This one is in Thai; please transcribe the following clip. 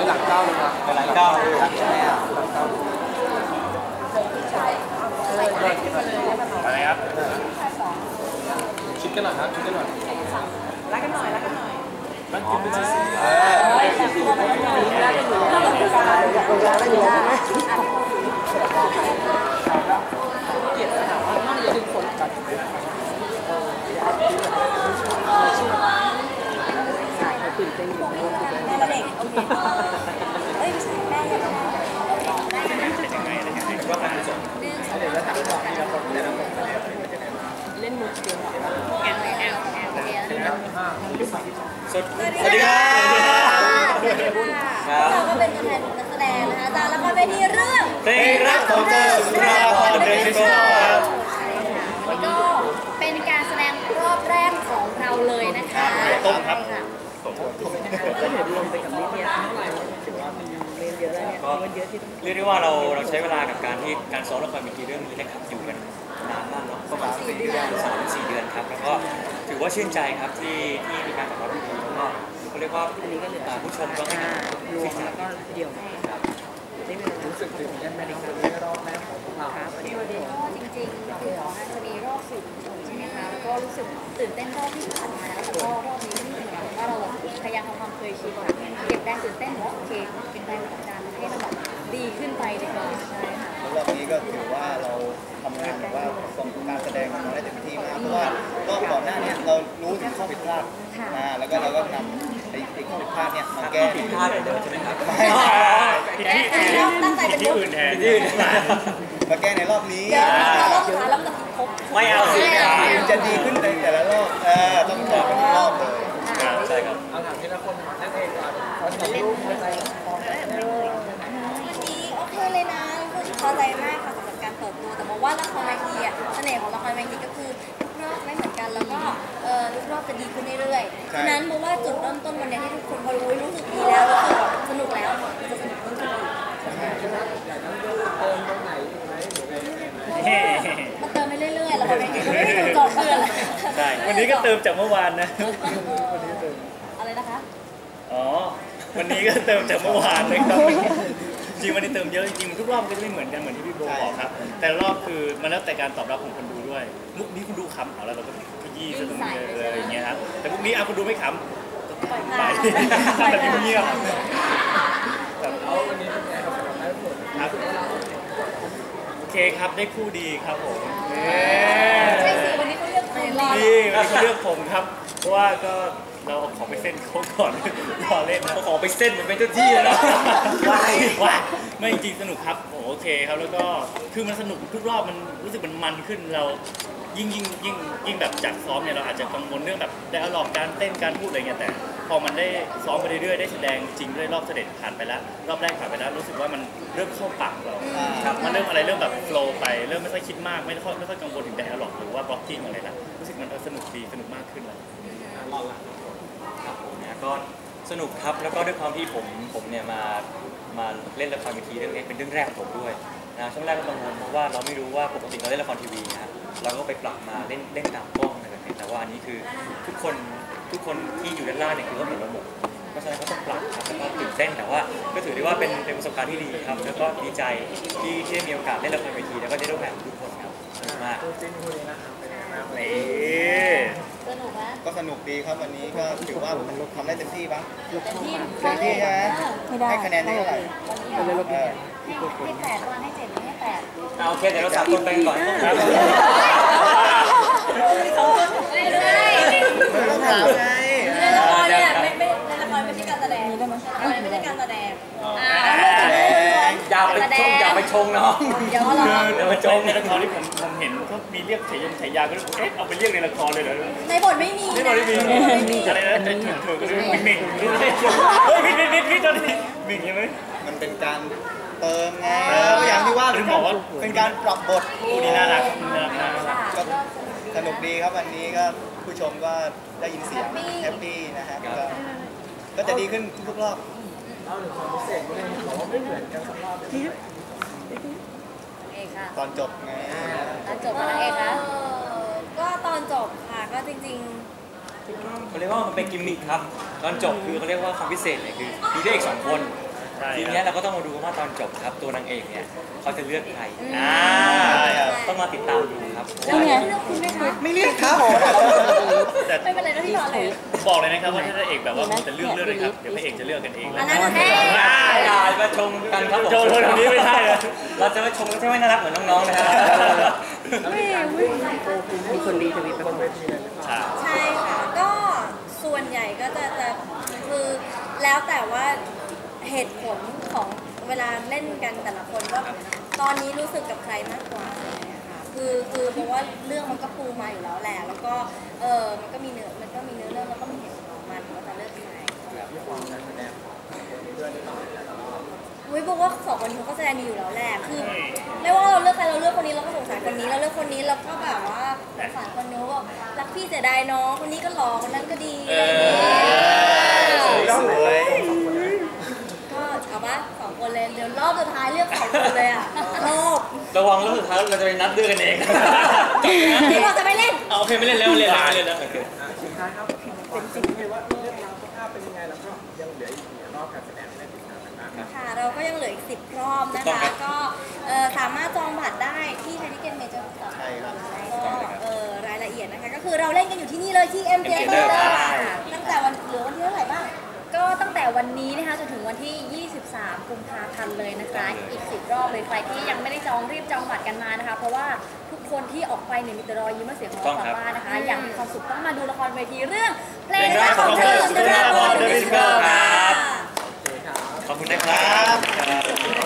ไปหลังเก้าเลยนะไปหลังเก้าหลังใช่ไหมอะอะไรครับชิดกันหน่อยครับชิดกันหน่อยรักกันหน่อยรักกันหน่อยมันกินเป็นสีเฮ้ยแต่ตัวมันไม่มีรักกันอยู่รักกันอยู่กันอยากเป็นรักกันอยู่ใช่ไหมเกลียดสถาบันมากอย่าดึงฝนกัน ตื่นเต้นอยู่ในวันที่แม่เด็กโอเคเอ้ยไม่ใช่แม่ยังไงเล่นมุกเดียวแอนแอนแอนแอนโอเคแล้วสวัสสวัสดีดีคค่ะรับเราก็เป็นตัวแทนนักแสดงนะคะจากละครเวทีเรื่องเพลงรักของเธอสุนทราพรเดชโชครับใช่ค่ะวันนี้ก็เป็นการแสดงรอบแรกของเราเลยนะคะต้มครับ ใช่ะก็เห็นลงไปกับนิดเดียวเท่าไหร่ถือว่ามันเรียนเยอะแล้วเนี่ยมันเยอะที่เรียกได้ว่าเราเราใช้เวลากับการที่การซ้อมละครเวทีเรื่องนี้นะครับอยู่กันนานมากเนาะประมาณสี่เดือนสามสี่เดือนครับแล้วก็ถือว่าชื่นใจครับที่ที่มีการตอบรับที่ดีแล้วก็เขาเรียกว่าอันนี้ก็เหลือผู้ชมก็ให้การรวมแล้วก็เดี่ยวได้เวลารู้สึกถึงยันนาฬิกาในรอบแรกของพวกเราครับวันนี้วันนี้ก็จริงๆคือของงาจะมีรอบสื่อมวลชนใช่ไหมคะแล้วก็รู้สึกตื่นเต้นรอบที่ผ่านมาแล้วแต่ก็รอบนี้ไม่เหมือนกันว่าเรา รงตื่นเต้นว่าโอเค เป็นแรงผลักดันให้มันแบบดีขึ้นไปดีกว่าใช่ค่ะรอบนี้ก็ถือว่าเราทำงานแบบว่าส่งการแสดงออกมาได้เต็มที่มากเพราะว่าก็ก่อนหน้าเนี้เรารู้ถึงข้อผิดพลาดค่ะ อ่าแล้วก็เราก็นำไอ้ไอ้ข้อผิดพลาดเนี่ยมาแก้ผิดพลาดเหมือนเดิมใช่ไหมครับผิดที่แต่เราตั้งใจเป็นที่ลูกอื่นแทนที่อื่นมาแก้ในรอบนี้เดี๋ยวเรารอบสุดท้ายเราจะผิดครบ ไม่เอาสิมันจะดีขึ้นในแต่ละรอบเออต้องบอกเป็นรอบเลยใช่ครับเอาถามทีละคนนั่นเองก่อนขอถ่ายรูปในใจพร้อมกันเลยวันนี้โอเคเลยนะรู้สึกพอใจมากค่ะสำหรับการเปิดตัวแต่บอกว่าละครเวทีอะเสน่ห์ของละครเวทีก็คือทุกรอบไม่เหมือนกันแล้วก็เอ่อทุกรอบจะดีขึ้นเรื่อยๆฉะนั้นบอกว่าจุดเริ่มต้นวันนี้ที่ทุกคนพอรู้รู้สึกดีแล้วรู้สึกสนุกแล้วมันจะสนุกขึ้นอีกอยากจะเติมตรงไหนอีกไหมหรือไงมันเติมไปเรื่อยๆละครเวทีก็ไม่ได้ดูจบเพื่อนเลยใช่วันนี้ก็เติมจากเมื่อวานนะอะไรนะคะ อ๋อ วันนี้ก็เติมจากเมื่อวานเลยครับ จริงวันนี้เติมเยอะจริงทุกรอบก็จะไม่เหมือนกันเหมือนที่พี่โบบอกครับ แต่รอบคือมันแล้วแต่การตอบรับของคนดูด้วย มุกนี้คุณดูขำเอาแล้วเราก็ขยี้ซะตรงนี้เลยอย่างเงี้ยครับ แต่มุกนี้อะคุณดูไม่ขำปล่อยไปผ่านแบบเงียบเอาวันนี้เป็นไงครับสำหรับได้ผลๆครับโอเคครับได้คู่ดีครับผมใช่สิวันนี้เขาเลือกคนรอดนี่วันนี้เขาเลือกผมครับ เพราะว่าก็ เราเอาของไปเส้นเขาก่อนรอเล่นนะเอาของไปเส้นมันเป็นเจ้าที่แล้วนะว้ายว้ายไม่จริงๆสนุกครับโอเคครับแล้วก็คือมันสนุกทุกรอบมันรู้สึกมันมันขึ้นเรายิ่งยิ่งยิ่งยิ่งแบบจากซ้อมเนี่ยเราอาจจะกังวลเรื่องแบบได้อารมณ์การเต้นการพูดอะไรเงี้ยแต่ พอมันได้ซ้อมไปเรื่อยๆได้แสดงจริงด้วยรอบเสด็จผ่านไปแล้ว รอบแรกผ่านไปแล้ว รู้สึกว่ามันเริ่มเข้าปากเราครับมันเริ่มอะไรเริ่มแบบโฟล์ไปเริ่มไม่ค่อยคิดมากไม่ค่อยไม่ค่อยกังวลถึงไดอะล็อกหรือว่าบล็อกกิ้งอะไรละรู้สึกมันเออสนุกดีสนุกมากขึ้นแล้ว ครับผมเนี่ยก็สนุกครับแล้วก็ด้วยความที่ผมผมเนี่ยมามาเล่นละครเวทีเรื่องนี้เป็นเรื่องแรกของผมด้วยนะช่วงแรกก็กังวลเพราะว่าเราไม่รู้ว่าปกติเราเล่นละครทีวีนะเราก็ไปปรับมาเล่นเล่นตามกล้องอะไรแบบนี้แต่ว่าอันนี้คือทุกคนทุกคนที่อยู่ด้านล่างเนี่ยคือเขาเห็นเราหมดเพราะฉะนั้นเขาต้องปรับครับแล้วก็ตื่นเต้นแต่ว่าก็ถือได้ว่าเป็นเป็นประสบการณ์ที่ดีครับ แล้วก็ดีใจที่ที่ได้มีโอกาสเล่นละครเวทีแล้วก็ได้ร่วมงานกับทุกคนครับสนุกมากตัวจริงคุณนะครับเป็นไงบ้างนี่สนุ กนะก็สสนุกดีครับวันนี้ก็ถือว่าทำได้เต็มที่ปะเต็มที่เต็มที่ใช่ไหมไม่ได้ให้คะแนนได้เท่าไหร่วันนี้เออให้ให้แปดวันให้เจ็ดให้แปดเอาโอเคเดี๋ยวเราสามคนไปกันก่อนครับไม่ได้ไม่ต้องถามไงในละครเนี่ยไม่ไม่ในละครไม่ใช่การแสดงในละครไม่ใช่การแสดง ไปชงน้องเดี๋ยวเราเดี๋ยวมาชงในละครที่ผมผมเห็นเขามีเรียกฉายงฉายาก็เลยเอ๊ะเอาไปเรียกในละครเลยเหรอในบทไม่มีนี่นบริมีไม่มีอะไรนะถึงเธอก็เลยมิงมิงเฮ้ยมิงมิงมิงมิงตอนนี้มิงใช่ไหมมันเป็นการเติมไงอออย่างที่ว่าถึงบอกว่าเป็นการปรับบทคู่นี้น่ารักน่ารักน่ารักก็สนุกดีครับวันนี้ก็ผู้ชมก็ได้ยินเสียงแฮปปี้นะฮะก็ก็จะดีขึ้นทุกรอบเอาหนึ่งความพิเศษก็เลยบอกว่าไม่เหมือนกันสักรอบ ตอนจบไงตอนจบอะไรเอกคะก็ตอนจบค่ะก็จริงเขาเรียกว่ามันเป็นกิมมิคครับ ตอนจบคือเขาเรียกว่าความพิเศษเนี่ยคือมีได้อีกสองคน ใช่ทีคเนี้ยรับเราก็ต้องมาดูว่าตอนจบครับ ตัวนางเอกเนี่ยเขาจะเลือกใครๆอ่าอืมต้องมาติดตามดูครับแล้วเลือกคุณไหมคะไม่เรียกครับผมแต่ไม่เป็นไรนะพี่นอนเลยผมบอกเลยนะครับว่าถ้าพระเอกแบบว่ามันจะเลือกเลือกเลยครับเดี๋ยวพระเอกจะเลือกกันเองอันนั้นแท้อย่ามาชมกันครับผมโจโจทางนี้ไม่ใช่เลยเราจะมาชมกันใช่ไหมน่ารักเหมือนน้องๆนะครับมีคนดีทวีตไปบนเวทีเลยนะครับใช่ค่ะก็ส่วนใหญ่ก็จะจะคือแล้วแต่ว่า เหตุผลของเวลาเล่นกันแต่ละคนว่าตอนนี้รู้สึกกับใครมากกว่าคือคือเพราะว่าเรื่องมันก็ปูมาอยู่แล้วแหละแล้วก็เออมันก็มีเนื้อมันก็มีเนื้อเรื่องแล้วก็มีเหตุผลของมันว่าจะเลือกยังไงมีความการแสดงของเพื่อนที่ต่างแต่ละรอบอุ้ยบอกว่าสองคนนี้เขาก็แสดงดีอยู่แล้วแหละ คือ ไม่ว่าเราเลือกใครเราเลือกคนนี้เราก็สงสารคนนี้ เราเลือกคนนี้เราก็แบบว่าสงสารคนนู้นว่ารักพี่เสียดายน้องคนนี้ก็หล่อคนนั้นก็ดีอะไรอย่างเงี้ย สวย ก็เอาปะส องคนเลยเดี๋ยวรอบสุดท้ายเลือกสองคนเลยอะรอบระวังแล้วสุดท้ายเราจะไปนัดเลือกกันเองเดี๋ยวเราจะไม่เล่นเอาโอเคไม่เล่นแล้วไม่เล่นแล้วไม่เล่นแล้วอะสุดท้ายครับเป็นจริงไหมว่าเรื่องราวภาพเป็นยังไงแล้วก็ยังเหลืออีกกี่รอบการแสดงในติดตามกันนะครับค่ะเราก็ยังเหลืออีกสิบรอบนะคะก็เอ่อสามารถจองบัตรได้ที่ไทยทิเก็ตเมเจอร์ใช่ครับก็เอ่อรายละเอียดนะคะ ก็คือเราเล่นกันอยู่ที่นี่เลยที่ MJ MJ Theater Theater ค่ะตั้งแต่วันเหลือวันที่เท่าไหร่บ้าง ก็ตั้งแต่วันนี้นะคะจนถึงวันที่ 23 กุมภาพันธ์เลยนะคะ อี ก10รอบเลยใครที่ยังไม่ได้จองรีบจองบัตรกันมานะคะ เพราะว่าทุกคนที่ออกไปเนี่ยมีแต่รอยยิ้มและเสียงหัวเราะกลับบ้านนะคะ อยากมีความสุขต้องมาดูละครเวทีเรื่องเพลงรักของเธอสุนทราภรณ์ The Musical ค่ะขอบคุณนะครับ